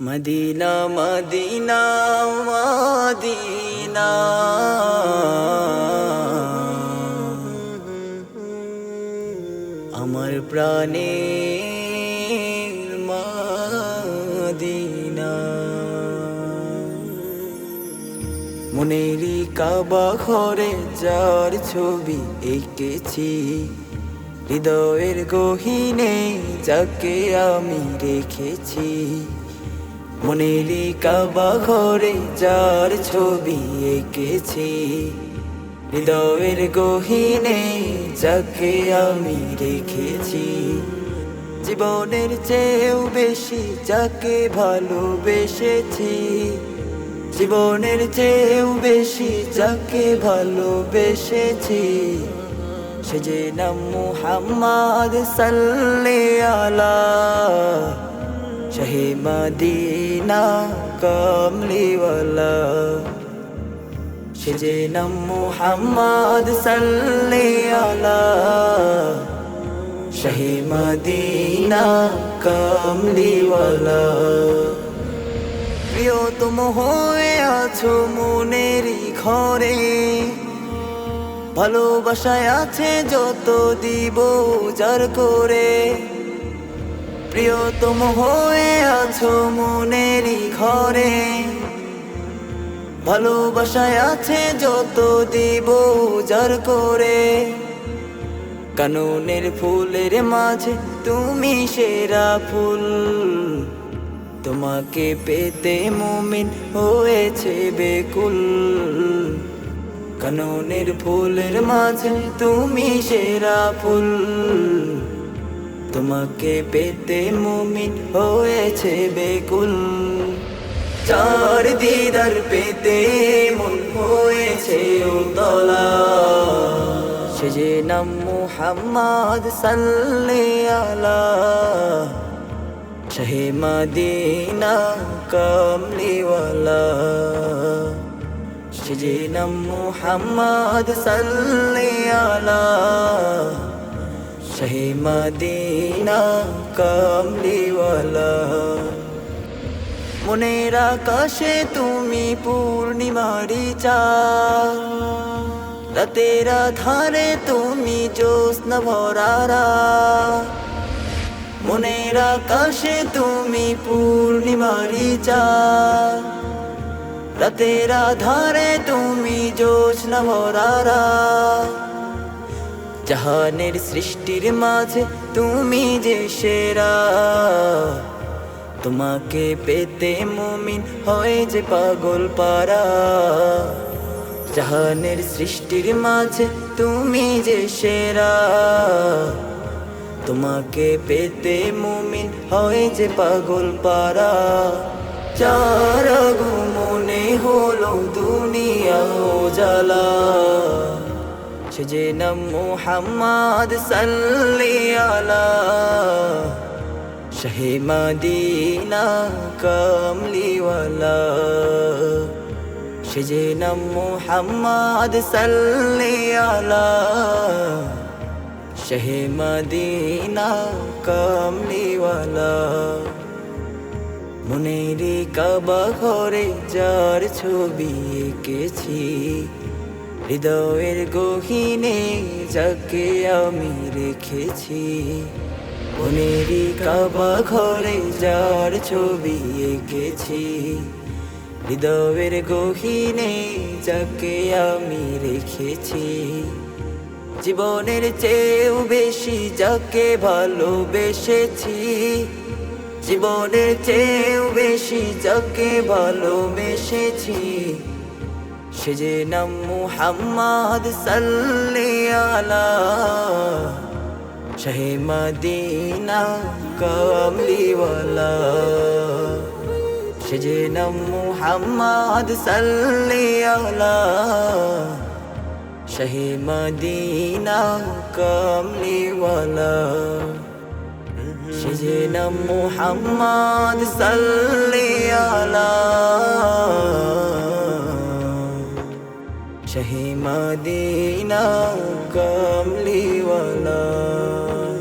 Medina Medina Medina. আমার প্রাণে মনেরি কাবা ঘরে যার ছবি এঁকেছি, হৃদয়ের গহিনে যাকে আমি রেখেছি। মনেরি কাবা ঘরে যার ছবি এঁকেছি, হৃদয়ের গহিনে যাকে আমি রেখেছি। জীবনের চেয়েও বেশি যাকে ভালোবেসেছি, জীবনের চেয়েও বেশি যাকে ভালোবেসেছি। সে যে নাম মুহাম্মদ সাল্লে আলা শাহে মদিনা কামলিওয়ালা সে যে নাম মুহাম্মদ সাল্লে আলা শাহে মদিনা কামলিওয়ালা প্রিয়তম হয়ে আছো মনেরই ঘরে ভালোবাসায় আছে যত দিব যার করে প্রিয়তম হয়ে আছো মনেরই ঘরে। ভালোবাসায় আছে যত দিব যার করে। কানুনের ফুলের মাঝে তুমি সেরা ফুল। তোমাকে পেতে মুমিন হয়েছে বেকুল। কাননের ফুলের মাঝে তুমি সেরা ফুল। তোমাকে পেতে মুমিন হয়েছে বেকুল চার দিদার পেতে মন হয়েছে উতলা। সে যে নাম মুহাম্মদ সাল্লে আলা। শাহে মদিনা কামলিওয়ালা। সে যে নাম মুহাম্মদ সাল্লে আলা। শাহে মদিনা কামলিওয়ালা। মনের আকাশে তুমি পূর্ণিমারি চাঁদ রাতের ধারে তুমি জ্যোৎস্না ভরারা। মনের আকাশে তুমি পূর্ণিমারি চাঁদ রাতের ধারে তুমি জ্যোৎস্না ভরারা। জাহানের সৃষ্টির মাঝে তুমি যে সেরা। তোমাকে পেতে মুমিন হয় যে পাগল পারা। জাহানের সৃষ্টির মাঝে তুমি যে সেরা। তোমাকে পেতে মুমিন হয় যে পাগল পারা। চার মনে হলো দুনিয়া জ্বালা। সে যে মুহাম্মদ সাল্লি আলা শাহে মদিনা কামলিওয়ালা সে যে নাম মুহাম্মদ সাল্লি আলা শাহে মদিনা কামলিওয়ালা মনেরি কাবা ঘরে যার ছবি এঁকেছি হৃদয়ের গহিনে যাকে আমি রেখেছি। মনেরি কাবা ঘরে যার ছবি এঁকেছি। হৃদয়ের গহিনে যাকে আমি রেখেছি। জীবনের চেয়েও বেশি যাকে ভালোবেসেছি। জীবনের চেয়েও বেশি যাকে ভালোবেসেছি। সে যে নাম মুহাম্মদ সাল্লি আলা শাহে মদিনা কামলিওয়ালা সে যে নাম মুহাম্মদ সাল্লি আলা মদিনা কামলিওয়ালা সে যে নাম মুহাম্মদ شہی مدینہ کملی والا۔